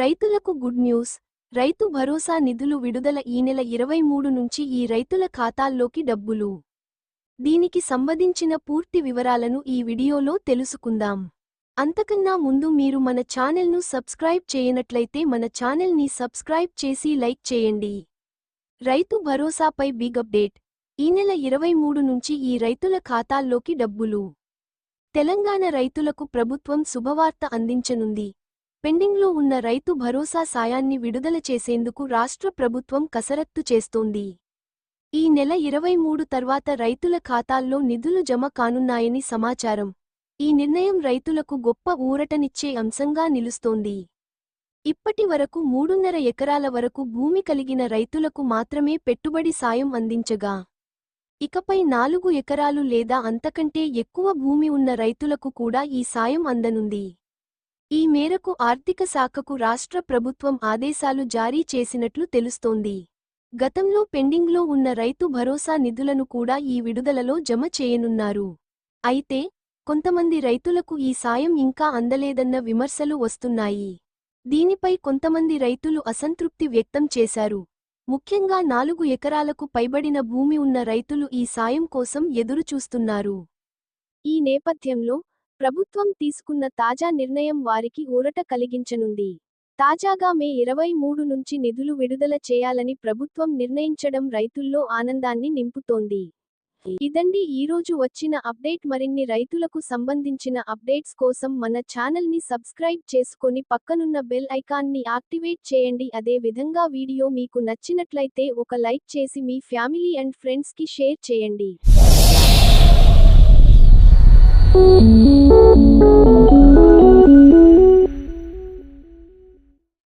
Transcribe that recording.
రైతులకు good news. Rythu Bharosa నిధులు విడుదల ఈ నెల ఇరవై మూడు నుంచి ఈ రైతుల ఖాతాల్లోకి డబ్బులు. దీనికి సంబంధించిన పూర్తి వివరాలను ఈ వీడియోలో తెలుసుకుందాం. అంతకన్నా ముందు మీరు మన ఛానల్ను సబ్స్క్రైబ్ చేయనట్లయితే మన ఛానల్ని సబ్స్క్రైబ్ చేసి లైక్ చేయండి. రైతు భరోసాపై బిగ్ అప్డేట్. ఈ నెల ఇరవై మూడు నుంచి ఈ రైతుల ఖాతాల్లోకి డబ్బులు. తెలంగాణ రైతులకు ప్రభుత్వం శుభవార్త అందించనుంది. పెండింగ్లో ఉన్న రైతు భరోసా సాయాన్ని విడుదల చేసేందుకు రాష్ట్ర ప్రభుత్వం కసరత్తు చేస్తోంది. ఈ నెల ఇరవై మూడు తర్వాత రైతుల ఖాతాల్లో నిధులు జమ కానున్నాయని సమాచారం. ఈ నిర్ణయం రైతులకు గొప్ప ఊరటనిచ్చే అంశంగా నిలుస్తోంది. ఇప్పటి వరకు మూడున్నర ఎకరాల వరకు భూమి కలిగిన రైతులకు మాత్రమే పెట్టుబడి సాయం అందించగా ఇకపై నాలుగు ఎకరాలు లేదా అంతకంటే ఎక్కువ భూమి ఉన్న రైతులకు కూడా ఈ సాయం అందనుంది. ఈ మేరకు ఆర్థిక శాఖకు రాష్ట్ర ప్రభుత్వం ఆదేశాలు జారీ చేసినట్లు తెలుస్తోంది. గతంలో పెండింగ్లో ఉన్న రైతు భరోసా నిధులను కూడా ఈ విడుదలలో జమ చేయనున్నారు. అయితే కొంతమంది రైతులకు ఈ సాయం ఇంకా అందలేదన్న విమర్శలు వస్తున్నాయి. దీనిపై కొంతమంది రైతులు అసంతృప్తి వ్యక్తం చేశారు. ముఖ్యంగా నాలుగు ఎకరాలకు పైబడిన భూమి ఉన్న రైతులు ఈ సాయం కోసం ఎదురుచూస్తున్నారు. ఈ నేపథ్యంలో ప్రభుత్వం తీసుకున్న తాజా నిర్ణయం వారికి ఊరట కలిగించనుంది. తాజాగా మే ఇరవై మూడు నుంచి నిధులు విడుదల చేయాలని ప్రభుత్వం నిర్ణయించడం రైతుల్లో ఆనందాన్ని నింపుతోంది. ఇదండి ఈరోజు వచ్చిన అప్డేట్. మరిన్ని రైతులకు సంబంధించిన అప్డేట్స్ కోసం మన ఛానల్ని సబ్స్క్రైబ్ చేసుకొని పక్కనున్న బెల్ ఐకాన్ని యాక్టివేట్ చేయండి. అదే విధంగా వీడియో మీకు నచ్చినట్లయితే ఒక లైక్ చేసి మీ ఫ్యామిలీ అండ్ ఫ్రెండ్స్కి షేర్ చేయండి. Thank you.